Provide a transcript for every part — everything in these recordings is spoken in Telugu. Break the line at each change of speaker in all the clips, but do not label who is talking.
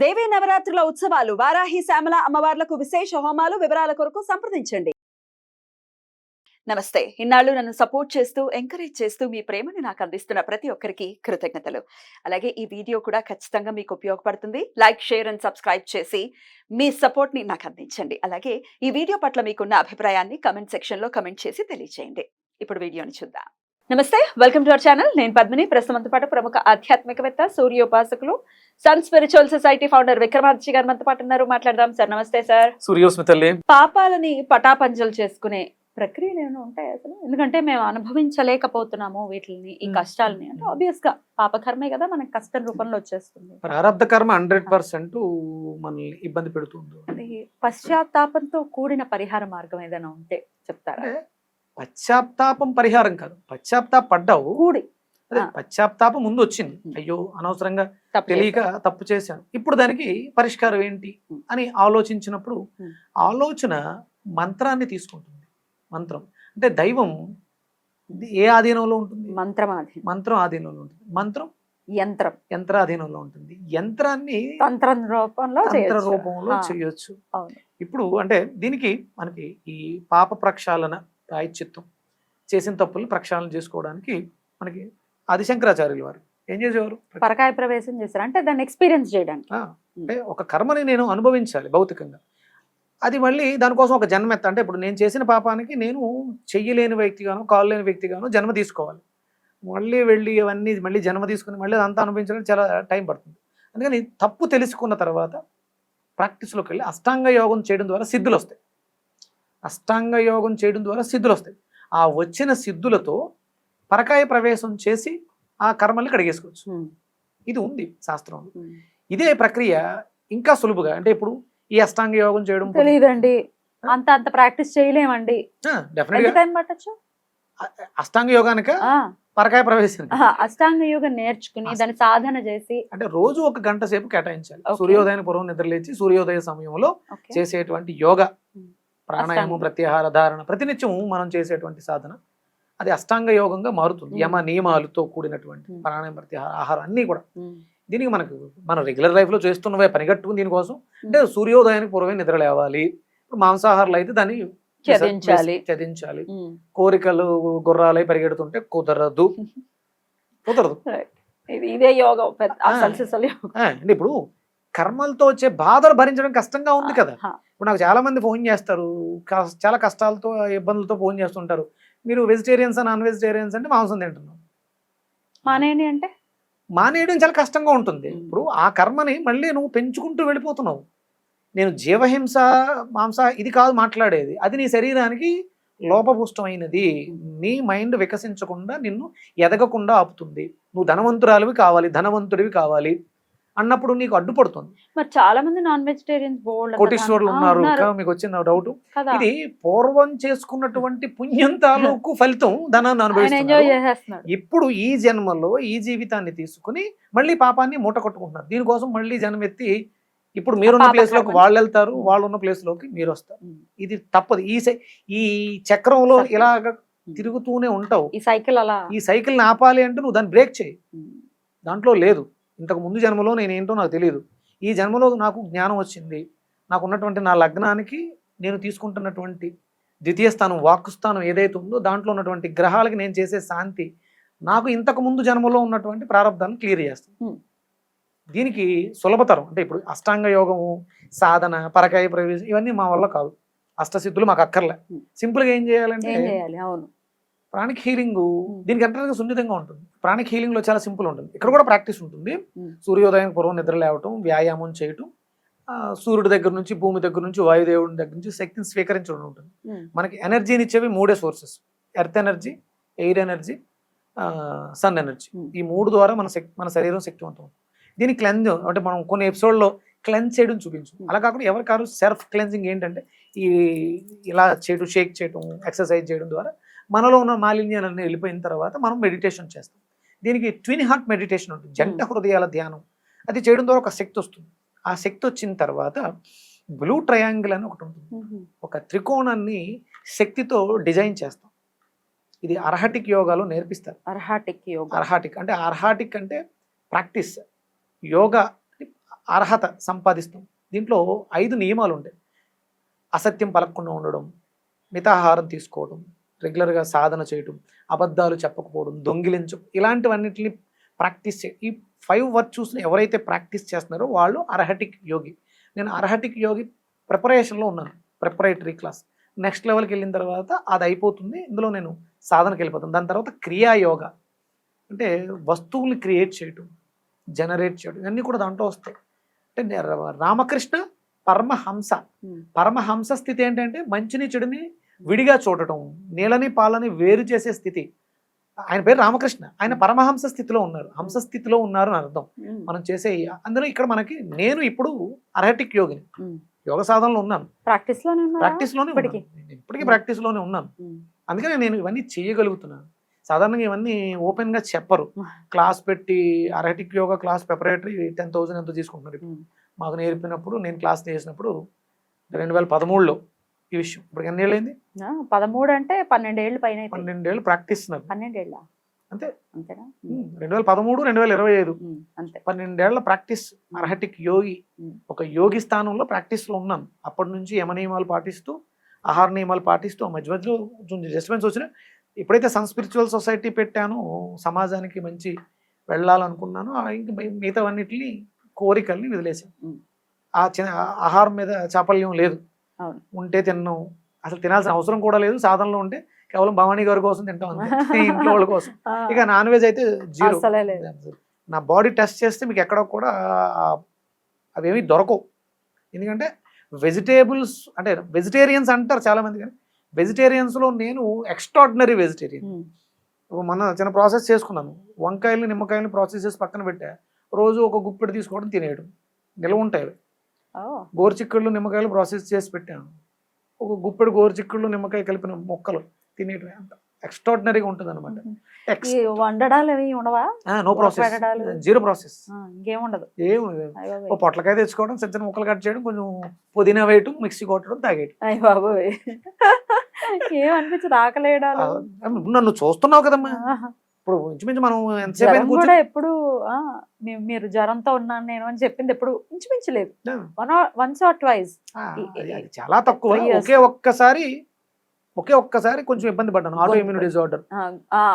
దేవీ నవరాత్రుల ఉత్సవాలు వారాహి శ్యామల అమ్మవార్లకు విశేష హోమాలు వివరాల కొరకు సంప్రదించండి. నమస్తే. ఇన్నాళ్ళు నన్ను సపోర్ట్ చేస్తూ ఎంకరేజ్ చేస్తూ మీ ప్రేమని నాకు అందిస్తున్న ప్రతి ఒక్కరికి కృతజ్ఞతలు. అలాగే ఈ వీడియో కూడా ఖచ్చితంగా మీకు ఉపయోగపడుతుంది. లైక్ షేర్ అండ్ సబ్స్క్రైబ్ చేసి మీ సపోర్ట్ని నాకు అందించండి. అలాగే ఈ వీడియో పట్ల మీకున్న అభిప్రాయాన్ని కమెంట్ సెక్షన్లో కమెంట్ చేసి తెలియజేయండి ఇప్పుడు వీడియోని చూద్దాం. నమస్తే. Welcome to our channel. నేను పద్మిని. ప్రస్తుతంతో పాటు ప్రముఖ ఆధ్యాత్మికవేత్త సూర్యోపాసకులు sun spiritual society founder Vikramaditya garu మనతో పాటు ఉన్నారు. మాట్లాడదాం సార్. నమస్తే సార్.
సూర్యోస్మి తల్లి.
పాపాలని పటాపంచలు చేసుకునే ప్రక్రియలు ఏమైనా ఉంటాయి అసలు? ఎందుకంటే మేము అనుభవించలేకపోతున్నాము వీటిని ఈ
మ్మ్.
కష్టాలని. అంటే ఆబ్వియస్గా పాపకర్మే కదా మనకి కష్టం రూపంలో వచ్చేస్తుంది.
ప్రారంధ కర్మ హండ్రెడ్ పర్సెంట్ మనల్ని ఇబ్బంది పెడుతుంది
పశ్చాత్తాపంతో కూడిన పరిహార మార్గం ఏదైనా ఉంటే చెప్తారా?
పశ్చాత్తాపం పరిహారం కాదు. పశ్చాత్తాప పడ్డావు
కూడి.
అదే. పశ్చాత్తాపం ముందు వచ్చింది. అయ్యో అనవసరంగా తెలియక. తప్పు చేశాను ఇప్పుడు దానికి పరిష్కారం ఏంటి. అని ఆలోచించినప్పుడు. ఆలోచన మంత్రాన్ని తీసుకుంటుంది మంత్రం అంటే దైవం ఏ ఆధీనంలో ఉంటుంది
మంత్రమాధి
మంత్రం ఆధీనంలో ఉంటుంది మంత్రం
యంత్రం
యంత్ర ఆధీనంలో ఉంటుంది యంత్రాన్ని
తంత్రం రూపంలో
తంత్ర
చేయొచ్చు.
రూపంలో చేయొచ్చు ఇప్పుడు అంటే దీనికి మనకి ఈ పాప ప్రక్షాళన ప్రాయశ్చిత్తం చేసిన తప్పులు ప్రక్షాళన చేసుకోవడానికి మనకి ఆదిశంకరాచార్యులు వారు. ఏం చేసేవారు?
పరకాయ ప్రవేశం చేశారు అంటే దాన్ని ఎక్స్పీరియన్స్ చేయడానికి.
అంటే ఒక కర్మని నేను అనుభవించాలి భౌతికంగా. అది మళ్ళీ దానికోసం ఒక జన్మ ఎత్త అంటే ఇప్పుడు నేను చేసిన పాపానికి నేను చెయ్యలేని వ్యక్తిగాను కాలు లేని వ్యక్తిగాను జన్మ తీసుకోవాలి. మళ్ళీ వెళ్ళి అవన్నీ మళ్ళీ జన్మ తీసుకుని మళ్ళీ అదంతా అనుభవించడానికి చాలా టైం పడుతుంది. అందుకని తప్పు తెలుసుకున్న తర్వాత ప్రాక్టీస్లోకి వెళ్ళి అష్టాంగ యోగం చేయడం ద్వారా సిద్ధులు వస్తాయి అష్టాంగ యోగం చేయడం ద్వారా సిద్ధులు వస్తాయి ఆ వచ్చిన సిద్ధులతో పరకాయ ప్రవేశం చేసి ఆ కర్మల్ని కడిగేసుకోవచ్చు. ఇది ఉంది శాస్త్రంలో
ఉమ్.
ఇదే ప్రక్రియ ఇంకా సులువుగా అంటే ఇప్పుడు ఈ అష్టాంగ యోగం చేయడం
తెలీదండి. అంత అంత ప్రాక్టీస్ చేయలేమండి.
అష్టాంగ యోగానిక? పరకాయ ప్రవేశం
అష్టాంగ యోగం నేర్చుకుని దాని సాధన చేసి
అంటే రోజు ఒక గంట సేపు కేటాయించాలి. సూర్యోదయం పూర్వం నిద్రలేచి సూర్యోదయ సమయంలో చేసేటువంటి యోగ. ప్రాణాయామం. ప్రత్యాహార ధారణ ప్రతినిత్యం మనం చేసేటువంటి సాధన. అది అష్టాంగ యోగంగా మారుతుంది. యమ నియమాలతో కూడినటువంటి. ప్రాణాయామ ప్రత్యాహార ఆహారం అన్ని కూడా. దీనికి మనకు మనం రెగ్యులర్ లైఫ్లో చేస్తున్నవే పనిగట్టుకుని దీనికోసం. అంటే సూర్యోదయానికి పూర్వమే నిద్ర లేవాలి. ఇప్పుడు మాంసాహారాలు అయితే దాన్ని.
త్యజించాలి ఉమ్.
కోరికలు గుర్రాలై పరిగెడుతుంటే కుదరదు. కుదరదు.
ఇది యోగం.
అంటే ఇప్పుడు కర్మలతో వచ్చే బాధలు భరించడం కష్టంగా ఉంది కదా. ఇప్పుడు నాకు చాలా మంది ఫోన్ చేస్తారు. చాలా కష్టాలతో ఇబ్బందులతో ఫోన్ చేస్తుంటారు. మీరు వెజిటేరియన్స్ నాన్ వెజిటేరియన్స్ అంటే మాంసం తింటున్నాం.
మానేయండి అంటే?
మానేయడం చాలా కష్టంగా ఉంటుంది. ఇప్పుడు ఆ కర్మని మళ్ళీ నువ్వు పెంచుకుంటూ వెళ్ళిపోతున్నావు. నేను జీవహింస మాంస ఇది కాదు మాట్లాడేది. అది నీ శరీరానికి లోపభూష్టమైనది. నీ మైండ్ వికసించకుండా నిన్ను ఎదగకుండా ఆపుతుంది. నువ్వు ధనవంతురాలివి కావాలి ధనవంతుడివి కావాలి. అన్నప్పుడు నీకు అడ్డుపడుతుంది.
మరి చాలా మంది నాన్ వెజిటేరియన్స్
కోటీశ్వరులు ఉన్నారు. ఇంకా మీకు వచ్చిన డౌట్ ఇది పూర్వం చేసుకున్నటువంటి పుణ్యం తాలూకు ఫలితం ధనాన్ని అనుభవిస్తున్నారు. ఇప్పుడు ఈ జన్మలో ఈ జీవితాన్ని తీసుకుని మళ్ళీ పాపాన్ని మూట కొట్టుకుంటున్నారు. దీనికోసం మళ్ళీ జన్మ ఎత్తి ఇప్పుడు మీరున్న
పాప
ప్లేస్లోకి
కర్మని.
వాళ్ళు వెళ్తారు. వాళ్ళు ఉన్న ప్లేస్లోకి మీరు వస్తారు. ఇది తప్పదు. ఈ సై- ఈ చక్రంలో. ఇలాగ తిరుగుతూనే ఉంటావు.
ఈ సైకిల్ అలా.
ఈ సైకిల్ని ఆపాలి అంటే నువ్వు దాన్ని బ్రేక్ చేయి. దాంట్లో లేదు. ఇంతకు ముందు జన్మలో నేను ఏంటో నాకు తెలియదు ఈ జన్మలో నాకు జ్ఞానం వచ్చింది. నాకు ఉన్నటువంటి నా లగ్నానికి నేను తీసుకుంటున్నటువంటి ద్వితీయ స్థానం వాక్కు స్థానం ఏదైతే ఉందో దాంట్లో ఉన్నటువంటి గ్రహాలకి నేను చేసే శాంతి నాకు ఇంతకు ముందు జన్మలో ఉన్నటువంటి ప్రారంధాన్ని క్లియర్ చేస్తుంది. దీనికి సులభతరం అంటే ఇప్పుడు అష్టాంగ యోగము సాధన పరకాయ ప్రవేశం ఇవన్నీ మా వల్ల కాదు. అష్టసిద్ధులు మాకు అక్కర్లే. సింపుల్గా ఏం చేయాలంటే ప్రాణిక్ హీలింగ్. దీనికి ఎంటర్గా సున్నితంగా ఉంటుంది. ప్రాణిక్ హీలింగ్లో చాలా సింపుల్ ఉంటుంది ఇక్కడ కూడా ప్రాక్టీస్ ఉంటుంది. సూర్యోదయం పూర్వం నిద్ర లేవటం వ్యాయామం చేయటం సూర్యుడి దగ్గర నుంచి భూమి దగ్గర నుంచి వాయుదేవుడి దగ్గర నుంచి శక్తిని స్వీకరించడం ఉంటుంది. మనకి ఎనర్జీని ఇచ్చేవి మూడే sources earth energy air energy sun energy. ఈ మూడు ద్వారా మన శక్తి మన శరీరం శక్తివంతం అవుతుంది. దీని క్లెన్స్ అంటే మనం కొన్ని ఎపిసోడ్లో క్లెన్స్ చేయడం చూపించు. అలా కాకుండా ఎవరి కారు సెల్ఫ్ క్లెన్సింగ్ ఏంటంటే ఈ ఇలా చేయడం షేక్ చేయడం ఎక్సర్సైజ్ చేయడం ద్వారా మనలో ఉన్న మాలిన్యాలన్నీ వెళ్ళిపోయిన తర్వాత మనం మెడిటేషన్ చేస్తాం దీనికి ట్విన్ హార్ట్ మెడిటేషన్ ఉంటుంది. జంట హృదయాల ధ్యానం. అది చేయడం ద్వారా ఒక శక్తి వస్తుంది. ఆ శక్తి వచ్చిన తర్వాత బ్లూ ట్రయాంగిల్ అని ఒకటి ఉంటుంది.
ఉమ్.
ఒక త్రికోణాన్ని శక్తితో డిజైన్ చేస్తాం. ఇది అర్హాటిక్ యోగాలో నేర్పిస్తారు.
అర్హాటిక్ యోగ.
అర్హాటిక్ అంటే అర్హాటిక్ అంటే ప్రాక్టీస్ యోగా అర్హత సంపాదిస్తాం. దీంట్లో ఐదు నియమాలు ఉంటాయి. అసత్యం పలకకుండా ఉండడం మితాహారం తీసుకోవడం రెగ్యులర్గా సాధన చేయడం అబద్ధాలు చెప్పకపోవడం దొంగిలించడం ఇలాంటివన్నిటిని ప్రాక్టీస్ చే ఈ ఫైవ్ వర్చ్యూస్ని ఎవరైతే ప్రాక్టీస్ చేస్తున్నారో వాళ్ళు అర్హటిక్ యోగి. నేను అర్హటిక్ యోగి ప్రిపరేషన్లో ఉన్నాను ప్రిపరేటరీ క్లాస్. నెక్స్ట్ లెవెల్కి వెళ్ళిన తర్వాత అది అయిపోతుంది ఇందులో నేను సాధనకి వెళ్ళిపోతాను. దాని తర్వాత క్రియా యోగా. అంటే వస్తువుల్ని క్రియేట్ చేయటం జనరేట్ చేయడం ఇవన్నీ కూడా దాంట్లో వస్తాయి. అంటే రామకృష్ణ పరమహంస. పరమహంస స్థితి ఏంటంటే మంచిని చెడుని విడిగా చూడటం నీళ్ళని పాలని వేరు చేసే స్థితి ఆయన పేరు రామకృష్ణ ఆయన పరమహంస స్థితిలో ఉన్నారు హంస స్థితిలో ఉన్నారు అని అర్థం. మనం చేసే అందులో ఇక్కడ మనకి నేను ఇప్పుడు అర్హటిక్ యోగిని. యోగ సాధనలో ఉన్నాను
ప్రాక్టీస్?
ప్రాక్టీస్లోనే
ఇప్పటికీ?
ప్రాక్టీస్లోనే ఉన్నాను. అందుకనే నేను ఇవన్నీ చేయగలుగుతున్నాను సాధారణంగా ఇవన్నీ ఓపెన్గా చెప్పరు. క్లాస్ పెట్టి అరటిక్ yoga class preparatory ten thousand ఎంతో తీసుకుంటున్నారు. మాకు నేర్పినప్పుడు నేను క్లాస్ చేసినప్పుడు రెండు వేల పదమూడులో ఈ విషయం. ఇప్పుడు ఎన్ని ఏళ్ళైంది
పదమూడు అంటే పన్నెండేళ్ళు పైన.
పన్నెండేళ్ళు ప్రాక్టీస్
పన్నెండేళ్ళ?
అంతే.
అంతేనా?
రెండు వేల పదమూడు రెండు వేల ఇరవై ఐదు.
అంతే.
పన్నెండేళ్ళ ప్రాక్టీస్ అర్హటిక్ యోగి. ఒక యోగి స్థానంలో ప్రాక్టీస్లో ఉన్నాను. అప్పటి నుంచి యమ నియమాలు పాటిస్తూ ఆహార నియమాలు పాటిస్తూ మధ్య మధ్యలో డిస్టర్బెన్స్ వచ్చిన ఎప్పుడైతే సన్ స్పిరిచువల్ సొసైటీ పెట్టానో సమాజానికి మంచి వెళ్ళాలనుకున్నానో ఇంక మిగతావన్నిటిని కోరికల్ని వదిలేసాను. ఆ చిన్న ఆహారం మీద చాపల్యం లేదు. ఉంటే తిన్నాం. అసలు తినాల్సిన అవసరం కూడా లేదు. సాధనలో ఉంటే కేవలం భవానీ గారి కోసం తింటాం ఇంట్లో వాళ్ళ కోసం. ఇక నాన్ వెజ్ అయితే జీరో. నా బాడీ టెస్ట్ చేస్తే మీకు ఎక్కడ కూడా అవేమీ దొరకవు. ఎందుకంటే వెజిటేబుల్స్ అంటే వెజిటేరియన్స్ అంటారు చాలా మంది కానీ వెజిటేరియన్స్లో నేను ఎక్స్ట్రాడినరీ వెజిటేరియన్. మన చిన్న ప్రాసెస్ చేసుకున్నాను. వంకాయలు నిమ్మకాయలు ప్రాసెస్ చేసి పక్కన పెట్టా. రోజు ఒక గుప్పెడు తీసుకోవడం తినేయడం. నిల్వ ఉంటాయి గోరుచిక్కుళ్ళు నిమ్మకాయలు ప్రాసెస్ చేసి పెట్టాను. ఒక గుప్పెడు గోరుచిక్కుళ్ళు నిమ్మకాయ కలిపిన మొక్కలు తినేయడం అంత ఎక్స్ట్రాడినరీగా ఉంటుంది అనమాట
వండడాలు అవి ఉండవా?
No process? జీరో ప్రాసెస్
ఆ, ఇంకేం ఉండదు.
ఏం
అయ్య బాబోయ్.
ఓ పొట్లకాయ తెచ్చుకోవడం చిన్న చిన్న ముక్కలు కట్ చేయడం కొంచెం పుదీనా వేయటం మిక్సీ కొట్టడం తాగేయటం.
అయ్య బాబోయ్. ఏం అనిపించదు ఆకలేయడాలు?
నన్ను చూస్తున్నావు కదమ్మా. ఇప్పుడు ఇంచుమించు మనం ఎంతసేపు
కూడా ఎప్పుడు మీరు జ్వరంతో ఉన్నాను నేను అని చెప్పింది ఎప్పుడు ఇంచుమించలేదు వన్ వన్స్ ఆర్ ట్వైస్
చాలా తక్కువ. ఒకే ఒక్కసారి ఒకే ఒక్కసారి కొంచెం ఇబ్బంది పడ్డాను. ఆటో
గొంతు.
Immune disorder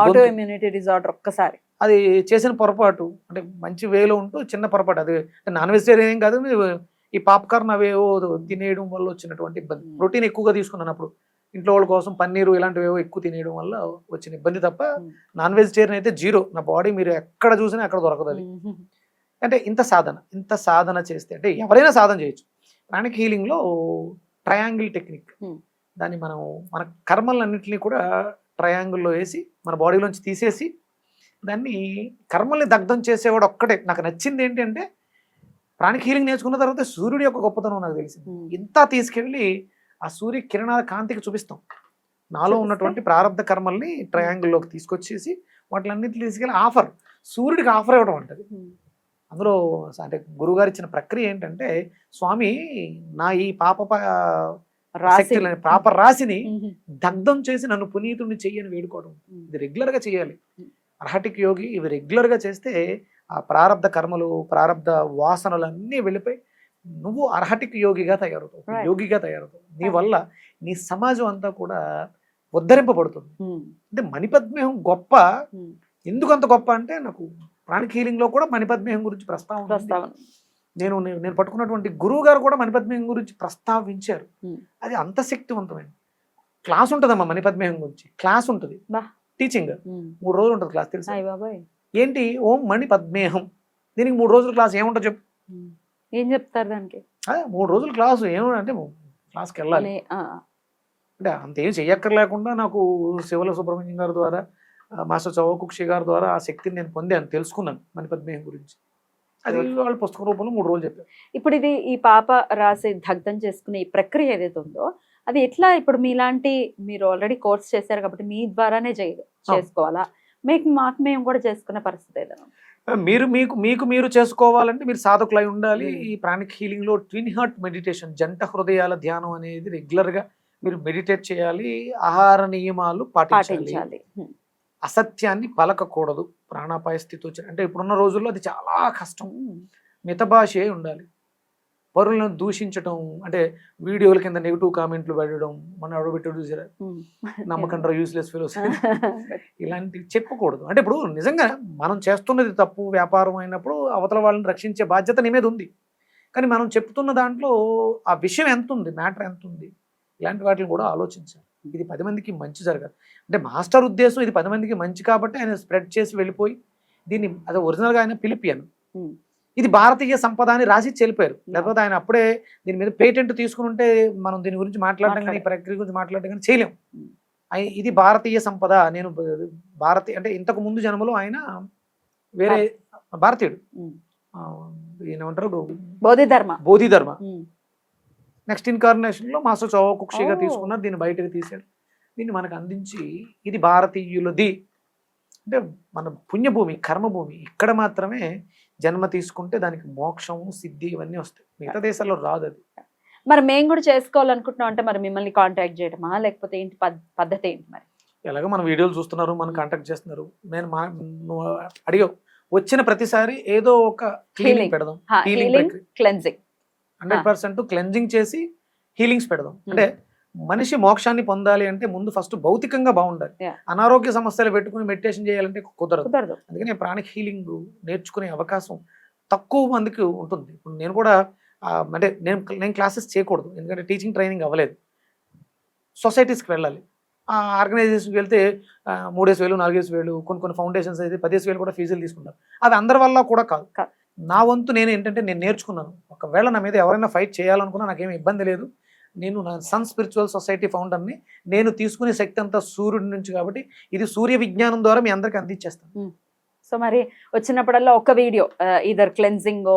auto. Immunity disorder ఒక్కసారి.
అది చేసిన పొరపాటు అంటే మంచి వేలో ఉంటూ చిన్న పొరపాటు. అది నాన్ వెజిటేరియన్ ఏం కాదు ఈ పాప్కార్న్ అవేవో తినేయడం వల్ల వచ్చినటువంటి ఇబ్బంది. ప్రోటీన్ ఎక్కువగా తీసుకున్నాను అప్పుడు. ఇంట్లో వాళ్ళ కోసం పన్నీరు ఇలాంటివి ఏవో ఎక్కువ తినేయడం వల్ల వచ్చిన ఇబ్బంది తప్ప. నాన్ వెజిటేరియన్ అయితే జీరో. నా బాడీ మీరు ఎక్కడ చూసినా అక్కడ దొరకదు అది. అంటే ఇంత సాధన ఇంత సాధన చేస్తే అంటే ఎవరైనా సాధన చేయొచ్చు. ప్రాణిక్ హీలింగ్లో ట్రయాంగిల్ టెక్నిక్. దాన్ని మనం మన కర్మలన్నింటినీ కూడా ట్రయాంగిల్లో వేసి మన బాడీలోంచి తీసేసి దాన్ని కర్మల్ని దగ్ధం చేసేవాడు ఒక్కటే నాకు నచ్చింది ఏంటంటే ప్రాణిక్ హీలింగ్ నేర్చుకున్న తర్వాత సూర్యుడి యొక్క గొప్పతనం నాకు తెలిసింది. ఇంత తీసుకెళ్ళి ఆ సూర్య కిరణాల కాంతికి చూపిస్తాం నాలో? ఉన్నటువంటి ప్రారంభ కర్మల్ని ట్రయాంగిల్లోకి తీసుకొచ్చేసి వాటిలన్నింటినీ తీసుకెళ్ళి ఆఫర్ సూర్యుడికి ఆఫర్ ఇవ్వడం అంటది అందులో అంటే గురువుగారు ఇచ్చిన ప్రక్రియ ఏంటంటే స్వామి నా ఈ పాప శక్తులని పాప రాశిని. దగ్ధం చేసి నన్ను పునీతుడిని చెయ్యని వేడుకోవడం. ఇది రెగ్యులర్గా చేయాలి. అర్హటిక్ యోగి ఇవి రెగ్యులర్గా చేస్తే ఆ ప్రారంధ కర్మలు ప్రారంధ వాసనలు అన్నీ వెళ్ళిపోయి నువ్వు అర్హటిక్ యోగిగా తయారవుతావు. యోగిగా తయారవుతావు నీ. వల్ల నీ సమాజం అంతా కూడా ఉద్ధరింపబడుతుంది
ఉమ్.
అంటే మణిపద్మేహం గొప్ప
ఉమ్.
ఎందుకు అంత గొప్ప అంటే నాకు ప్రాణిక్ హీలింగ్లో కూడా మణిపద్మేహం గురించి ప్రస్తావన నేను నేను నేను పట్టుకున్నటువంటి గురువు గారు కూడా మణిపద్మేహం గురించి ప్రస్తావించారు
Hmm.
అది అంత శక్తివంతమైన క్లాస్ ఉంటుందమ్మా మణిపద్మేహం గురించి క్లాస్ ఉంటుంది. టీచింగ్. మూడు రోజులు ఉంటుంది క్లాస్ తెలుసా ఏంటి ఓం మణి పద్మేహం దీనికి మూడు రోజుల క్లాస్ ఏముంటుంది చెప్పు.
ఏం చెప్తారు దానికి?
మూడు రోజుల క్లాసు. ఏమంటే క్లాస్కి వెళ్ళాలి. అంటే అంత చెయ్యక్కర్లేకుండా నాకు శివల సుబ్రహ్మణ్యం గారి ద్వారా మాస్టర్ చౌకుక్షి గారి ద్వారా ఆ శక్తిని నేను పొందాను తెలుసుకున్నాను మణిపద్మేహం గురించి. అది వాళ్ళు పుస్తక రూపంలో మూడు రోజులు చెప్పారు.
ఇప్పుడు ఇది ఈ పాప రాసి దగ్ధం చేసుకునే ఈ ప్రక్రియ ఏదైతే ఉందో అది ఎట్లా ఇప్పుడు మీలాంటి మీరు ఆల్రెడీ కోర్స్ చేశారు కాబట్టి మీ ద్వారానే చేసుకోవాలా? మీకు మాకు మేము కూడా చేసుకునే పరిస్థితి ఏదైనా
మీరు మీకు మీకు మీరు చేసుకోవాలంటే మీరు సాధకులై ఉండాలి. ఈ ప్రాణిక్ హీలింగ్లో ట్విన్ హార్ట్ మెడిటేషన్ జంట హృదయాల ధ్యానం అనేది రెగ్యులర్గా మీరు మెడిటేట్ చేయాలి. ఆహార నియమాలు పాటించాలి. అసత్యాన్ని పలకకూడదు. ప్రాణాపాయ స్థితి వచ్చి అంటే ఇప్పుడున్న రోజుల్లో అది చాలా కష్టం. మితభాషే ఉండాలి. పరులను దూషించటం అంటే వీడియోల కింద నెగిటివ్ కామెంట్లు పెట్టడం మన అడబెట్టాడు చూసారా. నమ్మకంటారు యూస్లెస్ ఫెలోస్ ఇలాంటివి చెప్పకూడదు. అంటే ఇప్పుడు నిజంగా మనం చేస్తున్నది తప్పు వ్యాపారం అయినప్పుడు అవతల వాళ్ళని రక్షించే బాధ్యత నీ మీద ఉంది. కానీ మనం చెప్తున్న దాంట్లో ఆ విషయం ఎంత ఉంది మ్యాటర్ ఎంత ఉంది ఇలాంటి వాటిని కూడా ఆలోచించాలి. ఇది పది మందికి మంచి జరగదు అంటే మాస్టర్ ఉద్దేశం ఇది పది మందికి మంచి కాబట్టి ఆయన స్ప్రెడ్ చేసి వెళ్ళిపోయి దీన్ని అది ఒరిజినల్గా ఆయన పిలిపియను. ఇది భారతీయ సంపద అని రాసి చెల్లిపోయారు. లేకపోతే ఆయన అప్పుడే దీని మీద పేటెంట్ తీసుకుని ఉంటే మనం దీని గురించి మాట్లాడడం కానీ ప్రక్రియ గురించి మాట్లాడడం కానీ చేయలేం. ఇది భారతీయ సంపద. నేను భారతీయ అంటే ఇంతకు ముందు జన్మలో ఆయన వేరే భారతీయుడు. ఏమంటారు
బోధిధర్మ.
బోధి ధర్మ
ఉమ్.
Next ఇన్కార్నేషన్లో master చౌకుక్షిగా. తీసుకున్నారు. దీన్ని బయటకు తీసాడు దీన్ని మనకు అందించి ఇది భారతీయులది. అంటే మన పుణ్యభూమి కర్మభూమి ఇక్కడ మాత్రమే జన్మ తీసుకుంటే దానికి మోక్షం సిద్ధి ఇవన్నీ వస్తాయి. మిగతా దేశాల్లో రాదు అది.
మరి మేము కూడా చేసుకోవాలనుకుంటున్నాం అంటే మరి మిమ్మల్ని కాంటాక్ట్ చేయడమా లేకపోతే ఏంటి పద్- పద్ధతి ఏంటి మరి?
ఎలాగో మన వీడియోలు చూస్తున్నారు మనం కాంటాక్ట్ చేస్తున్నారు. నేను మా అడిగావు. వచ్చిన ప్రతిసారి ఏదో ఒక. క్లీనింగ్ పెడదాం. Healing
healing cleansing
hundred percent cleansing చేసి హీలింగ్స్ పెడదాం. అంటే మనిషి మోక్షాన్ని పొందాలి అంటే ముందు ఫస్ట్ భౌతికంగా బాగుండాలి. అనారోగ్య సమస్యలు పెట్టుకుని మెడిటేషన్ చేయాలంటే కుదరదు. అందుకని ప్రాణిక్ హీలింగ్ నేర్చుకునే అవకాశం తక్కువ మందికి ఉంటుంది. ఇప్పుడు నేను కూడా అంటే నేను నేను క్లాసెస్ చేయకూడదు. ఎందుకంటే టీచింగ్ ట్రైనింగ్ అవ్వలేదు. సొసైటీస్కి వెళ్ళాలి. ఆ ఆర్గనైజేషన్కి వెళ్తే మూడేసి వేలు నాలుగేసి వేలు కొన్ని కొన్ని ఫౌండేషన్స్ అయితే పదేసి వేలు కూడా ఫీజులు తీసుకుంటారు. అది అందరి వల్ల కూడా కాదు. నా వంతు నేను ఏంటంటే నేను నేర్చుకున్నాను. ఒకవేళ నా మీద ఎవరైనా ఫైట్ చేయాలనుకున్నా నాకేం ఇబ్బంది లేదు. నేను నా సన్ స్పిరిచువల్ సొసైటీ ఫౌండర్ని నేను తీసుకునే శక్తి అంతా సూర్యుడి నుంచి కాబట్టి ఇది సూర్య విజ్ఞానం ద్వారా మీ అందరికీ అందించేస్తాను.
సో మరి వచ్చినప్పుడల్లా ఒక video either cleansing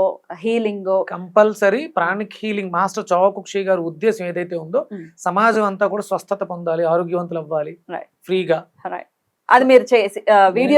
healing
compulsory pranic healing master చౌకుక్షి గారి ఉద్దేశం ఏదైతే ఉందో. సమాజం అంతా కూడా స్వస్థత పొందాలి ఆరోగ్యవంతులు అవ్వాలి. ఫ్రీగా.
అది మీరు చేసి వీడియో